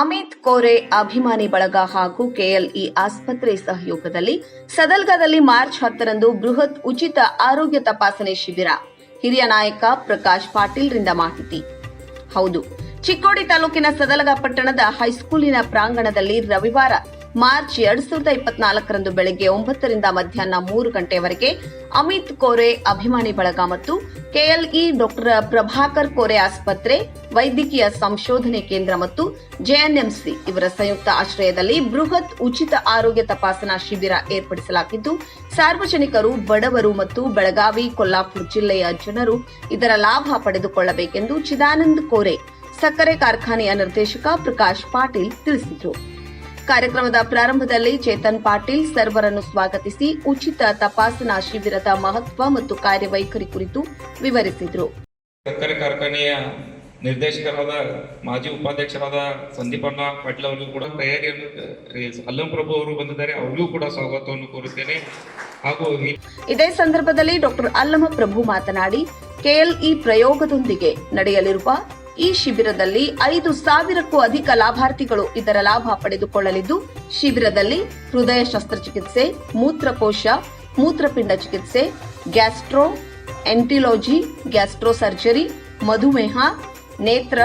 ಅಮಿತ್ ಕೋರೆ ಅಭಿಮಾನಿ ಬಳಗ ಹಾಗೂ ಕೆಎಲ್ಇ ಆಸ್ಪತ್ರೆ ಸಹಯೋಗದಲ್ಲಿ ಸದಲ್ಗದಲ್ಲಿ ಮಾರ್ಚ್ ಹತ್ತರಂದು ಬೃಹತ್ ಉಚಿತ ಆರೋಗ್ಯ ತಪಾಸಣೆ ಶಿಬಿರ. ಹಿರಿಯ ನಾಯಕ ಪ್ರಕಾಶ್ ಪಾಟೀಲ್ರಿಂದ ಮಾಹಿತಿ. ಹೌದು, ಚಿಕ್ಕೋಡಿ ತಾಲೂಕಿನ ಸದಲಗ ಪಟ್ಟಣದ ಹೈಸ್ಕೂಲಿನ ಪ್ರಾಂಗಣದಲ್ಲಿ ರವಿವಾರ ಮಾರ್ಚ್ ಎರಡ್ ಸಾವಿರದ ಇಪ್ಪತ್ನಾಲ್ಕರಂದು ಬೆಳಗ್ಗೆ ಒಂಬತ್ತರಿಂದ ಮಧ್ಯಾಹ್ನ ಮೂರು ಗಂಟೆಯವರೆಗೆ ಅಮಿತ್ ಕೋರೆ ಅಭಿಮಾನಿ ಬಳಗ ಮತ್ತು ಕೆಎಲ್ಇ ಡಾಕ್ಟರ್ ಪ್ರಭಾಕರ್ ಕೋರೆ ಆಸ್ಪತ್ರೆ, ವೈದ್ಯಕೀಯ ಸಂಶೋಧನೆ ಕೇಂದ್ರ ಮತ್ತು ಜೆಎನ್ಎಂಸಿ ಇವರ ಸಂಯುಕ್ತ ಆಶ್ರಯದಲ್ಲಿ ಬೃಹತ್ ಉಚಿತ ಆರೋಗ್ಯ ತಪಾಸಣಾ ಶಿಬಿರ ಏರ್ಪಡಿಸಲಾಗಿದ್ದು, ಸಾರ್ವಜನಿಕರು, ಬಡವರು ಮತ್ತು ಬೆಳಗಾವಿ, ಕೊಲ್ಲಾಪುರ ಜಿಲ್ಲೆಯ ಜನರು ಇದರ ಲಾಭ ಪಡೆದುಕೊಳ್ಳಬೇಕೆಂದು ಚಿದಾನಂದ್ ಕೋರೆ ಸಕ್ಕರೆ ಕಾರ್ಖಾನೆಯ ನಿರ್ದೇಶಕ ಪ್ರಕಾಶ್ ಪಾಟೀಲ್ ತಿಳಿಸಿದರು. ಕಾರ್ಯಕ್ರಮದ ಪ್ರಾರಂಭದಲ್ಲಿ ಚೇತನ್ ಪಾಟೀಲ್ ಸರ್ವರನ್ನು ಸ್ವಾಗತಿಸಿ ಉಚಿತ ತಪಾಸಣಾ ಶಿಬಿರದ ಮಹತ್ವ ಮತ್ತು ಕಾರ್ಯವೈಖರಿ ಕುರಿತು ವಿವರಿಸಿದರು. ಸಕ್ಕರೆ ಕಾರ್ಖಾನೆಯ ನಿರ್ದೇಶಕರಾದ ಮಾಜಿ ಉಪಾಧ್ಯಕ್ಷರಾದ ಸಂದೀಪಣ್ಣ ಪಾಟೀಲ್ ಅವರಿಗೂ ಕೂಡ ತಯಾರಿಯನ್ನು ಅಲ್ಲಂ ಪ್ರಭು ಅವರು ಬಂದಿದ್ದಾರೆ ಅವರಿಗೂ ಕೂಡ ಸ್ವಾಗತವನ್ನು ಕೋರುತ್ತೇನೆ. ಹಾಗೂ ಇದೇ ಸಂದರ್ಭದಲ್ಲಿ ಡಾಕ್ಟರ್ ಅಲ್ಲಮ ಪ್ರಭು ಮಾತನಾಡಿ ಕೆಎಲ್ಇ ಪ್ರಯೋಗದೊಂದಿಗೆ ನಡೆಯಲಿರುವ ಈ ಶಿಬಿರದಲ್ಲಿ ಐದು ಸಾವಿರಕ್ಕೂ ಅಧಿಕ ಲಾಭಾರ್ಥಿಗಳು ಇದರ ಲಾಭ ಪಡೆದುಕೊಳ್ಳಲಿದ್ದು, ಶಿಬಿರದಲ್ಲಿ ಹೃದಯ ಶಸ್ತ್ರಚಿಕಿತ್ಸೆ, ಮೂತ್ರಕೋಶ, ಮೂತ್ರಪಿಂಡ ಚಿಕಿತ್ಸೆ, ಗ್ಯಾಸ್ಟ್ರೋ, ಎಂಟಿಲೋಜಿ, ಗ್ಯಾಸ್ಟ್ರೋ ಸರ್ಜರಿ, ಮಧುಮೇಹ, ನೇತ್ರ,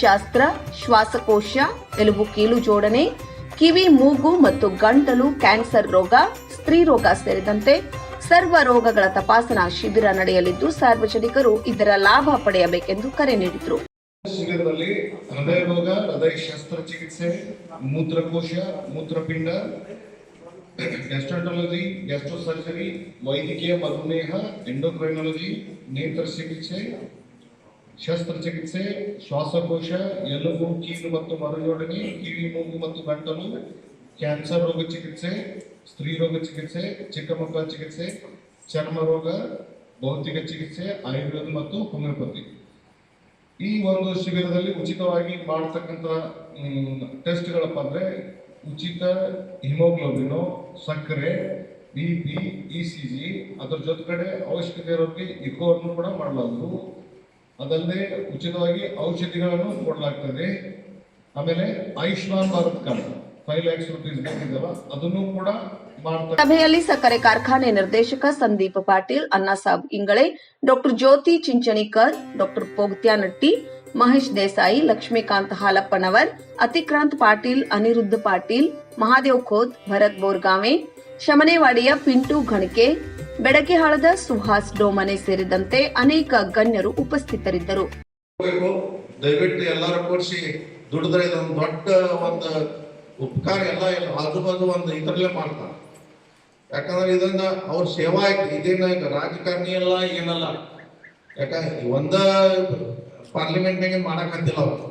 ಶಾಸ್ತ್ರ, ಶ್ವಾಸಕೋಶ, ಎಲುಬು ಕೀಲು ಜೋಡಣೆ, ಕಿವಿ, ಮೂಗು ಮತ್ತು ಗಂಟಲು ಕ್ಯಾನ್ಸರ್ ರೋಗ, ಸ್ತ್ರೀ ರೋಗ ಸೇರಿದಂತೆ ಸರ್ವ ರೋಗಗಳ ತಪಾಸಣಾ ಶಿಬಿರ ನಡೆಯಲಿದ್ದು, ಸಾರ್ವಜನಿಕರು ಇದರ ಲಾಭ ಪಡೆಯಬೇಕೆಂದು ಕರೆ ನೀಡಿದರು. ಶಿಬಿರದಲ್ಲಿ ಹೃದಯ ರೋಗ, ಹೃದಯ ಶಸ್ತ್ರಚಿಕಿತ್ಸೆ ಮೂತ್ರಕೋಶ, ಮೂತ್ರಪಿಂಡ ಗ್ಯಾಸ್ಟ್ರಾಟಾಲಜಿ ಗ್ಯಾಸ್ಟ್ರೋ ಸರ್ಜರಿ ವೈದ್ಯಕೀಯ ಮಧುಮೇಹ ಎಂಡೋಕ್ರೈನಾಲಜಿ ನೇತ್ರ ಚಿಕಿತ್ಸೆ ಶಸ್ತ್ರಚಿಕಿತ್ಸೆ ಶ್ವಾಸಕೋಶ, ಎಲುಬು, ಕೀಲು ಮತ್ತು ಮರುಜೋಡಣೆ, ಕಿವಿ, ಮೂಗು ಮತ್ತು ಗಂಟಲು, ಕ್ಯಾನ್ಸರ್ ರೋಗ ಚಿಕಿತ್ಸೆ, ಸ್ತ್ರೀ ರೋಗ ಚಿಕಿತ್ಸೆ, ಚಿಕ್ಕ ಮಕ್ಕಳ ಚಿಕಿತ್ಸೆ, ಚರ್ಮ ರೋಗ, ಭೌತಿಕ ಚಿಕಿತ್ಸೆ, ಆಯುರ್ವೇದ ಮತ್ತು ಹೋಮಿಯೋಪತಿ. ಈ ಒಂದು ಶಿಬಿರದಲ್ಲಿ ಉಚಿತವಾಗಿ ಮಾಡ್ತಕ್ಕಂಥ ಟೆಸ್ಟ್ಗಳಪ್ಪ ಅಂದ್ರೆ ಉಚಿತ ಹಿಮೋಗ್ಲೋಬಿನು, ಸಕ್ಕರೆ, B P, E C G, ಅದರ ಜೊತೆ ಕಡೆ ಅವಶ್ಯಕತೆ ಇರೋರಿಗೆ ಇಕೋವನ್ನು ಕೂಡ ಮಾಡಲಾಗುವುದು ಅದಲ್ಲದೆ ಉಚಿತವಾಗಿ ಔಷಧಿಗಳನ್ನು ಕೊಡಲಾಗ್ತದೆ. ಆಮೇಲೆ Ayushman Bharat card. Five lakhs rupees ಬೇಕಿದೆಯಲ್ಲ ಅದನ್ನು ಕೂಡ ಮಾಡ್ತಾ ಸಭೆಯಲ್ಲಿ ಸಕ್ಕರೆ ಕಾರ್ಖಾನೆ ನಿರ್ದೇಶಕ ಸಂದೀಪ್ ಪಾಟೀಲ್ ಅಣ್ಣಾಸಾಬ್ ಇಂಗಳೆ ಡಾಕ್ಟರ್ ಜ್ಯೋತಿ ಚಿಂಚಣಿಕರ್ ಡಾಕ್ಟರ್ ಪೋಗ್ತ್ಯಾನಟ್ಟಿ ಮಹೇಶ್ ದೇಸಾಯಿ ಲಕ್ಷ್ಮೀಕಾಂತ್ ಹಾಲಪ್ಪನವರ್ ಅತಿಕ್ರಾಂತ್ ಪಾಟೀಲ್ ಅನಿರುದ್ಧ ಪಾಟೀಲ್ ಮಹಾದೇವ್ ಖೋತ್ ಭರತ್ ಬೋರ್ಗಾವೆ ಶಮನೇವಾಡಿಯ ಪಿಂಟು ಘಣಕೆ ಬೆಡಕೆಹಾಳದ ಸುಹಾಸ್ ಡೋಮನೆ ಸೇರಿದಂತೆ ಅನೇಕ ಗಣ್ಯರು ಉಪಸ್ಥಿತರಿದ್ದರು. ದಯವಿಟ್ಟು ಎಲ್ಲರೂ ಕೂಡಿಸಿ ದುಡಿದ್ರೆ ಇದೊಂದು ದೊಡ್ಡ ಒಂದು ಉಪಕಾರ ಎಲ್ಲ ಇಲ್ಲ. ಆಜು ಬಾಜು ಒಂದು ಇದರಲ್ಲೇ ಮಾಡ್ತಾರೆ. ಯಾಕಂದ್ರೆ ಇದನ್ನ ಅವ್ರ ಸೇವಾ ಆಯ್ತು. ಇದೇನ ರಾಜಕಾರಣಿ ಎಲ್ಲ ಏನಲ್ಲ. ಯಾಕಂದ್ರೆ ಒಂದ ಪಾರ್ಲಿಮೆಂಟ್ನಾಗ ಮಾಡಕಂತಿಲ್ಲ ಅವರು.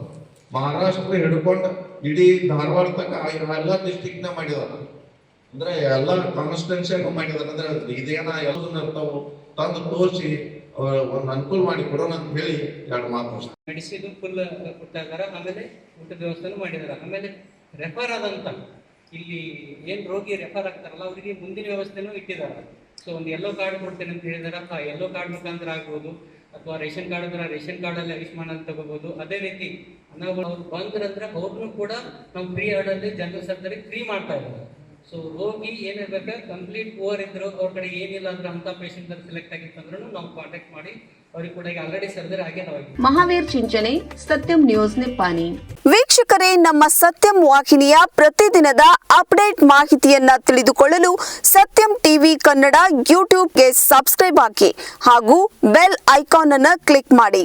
ಮಹಾರಾಷ್ಟ್ರ ಹಿಡ್ಕೊಂಡು ಇಡೀ ಧಾರವಾಡ ತನಕ ಎಲ್ಲ ಡಿಸ್ಟಿಕ್ನ ಮಾಡಿದಾರ. ಅಂದ್ರೆ ಎಲ್ಲ ಕಾನ್ಸ್ಟಿಟ್ಯೂನ್ಸಿಯನ್ನು ಮಾಡಿದಾರೆ. ಅಂದ್ರೆ ಇದೇನ ಎಲ್ಲದನ್ನ ಇರ್ತಾವು ತಂದು ತೋರಿಸಿ ಒಂದು ಅನುಕೂಲ ಮಾಡಿ ಕೊಡೋಣ ಅಂತ ಹೇಳಿ ಎರಡು ಮಾತು ಮೆಡಿಸಿನ್ ಫುಲ್ ಕೊಟ್ಟಿದ್ದಾರೆ ಆಮೇಲೆ ಊಟದ ವ್ಯವಸ್ಥೆನೂ ಮಾಡಿದಾರೆ. ಆಮೇಲೆ ರೆಫರ್ ಆದಂತ, ಇಲ್ಲಿ ಏನ್ ರೋಗಿ ರೆಫರ್ ಆಗ್ತಾರಲ್ಲ, ಅವರಿಗೆ ಮುಂದಿನ ವ್ಯವಸ್ಥೆನೂ ಇಟ್ಟಿದ್ದಾರೆ. ಸೊ ಒಂದು ಎಲ್ಲೋ ಕಾರ್ಡ್ ಕೊಡ್ತೇನೆ ಅಂತ ಹೇಳಿದಾರೆ, ಆ ಎಲ್ಲೋ ಕಾರ್ಡ್ ಮುಖಾಂತರ ಆಗ್ಬೋದು, ಅಥವಾ ರೇಷನ್ ಕಾರ್ಡ್ ಅಂದ್ರೆ ರೇಷನ್ ಕಾರ್ಡ್ ಅಲ್ಲಿ ಆಯುಷ್ಮಾನ್ ಅಂತ ತಗೋಬಹುದು ಅದೇ ರೀತಿ, ನಾವು ಬಂದ್ರಂದ್ರೆ ಅವ್ರನ್ನೂ ಕೂಡ ನಾವು ಫ್ರೀ ಆರ್ಡಲ್ಲಿ ಜನರಲ್ ಸರ್ಜರಿ ಫ್ರೀ ಮಾಡ್ತಾ ಇದ್ದಾರೆ. ಸೊ ರೋಗಿ ಏನಿರ್ಬೇಕು ಕಂಪ್ಲೀಟ್ ಪುವರ್ ಇದ್ರು ಅವ್ರ ಕಡೆ ಏನಿಲ್ಲ ಅಂದ್ರೆ ಅಂತ ಪೇಷಂಟ್ ಸೆಲೆಕ್ಟ್ ಆಗಿತ್ತಂದ್ರೂ ನಾವು ಕಾಂಟ್ಯಾಕ್ಟ್ ಮಾಡಿ ಮಹಾವೀರ್ ಚಿಂಚನೆ ಸತ್ಯಂ ನ್ಯೂಸ್ ನಿಪ್ಪಾನಿ ವೀಕ್ಷಕರೇ ನಮ್ಮ ಸತ್ಯಂ ವಾಹಿನಿಯ ಪ್ರತಿದಿನದ ಅಪ್ಡೇಟ್ ಮಾಹಿತಿಯನ್ನ ತಿಳಿದುಕೊಳ್ಳಲು ಸತ್ಯಂ ಟಿವಿ ಕನ್ನಡ ಯೂಟ್ಯೂಬ್ಗೆ ಸಬ್ಸ್ಕ್ರೈಬ್ ಹಾಕಿ ಹಾಗೂ ಬೆಲ್ ಐಕಾನ್ ಅನ್ನು ಕ್ಲಿಕ್ ಮಾಡಿ.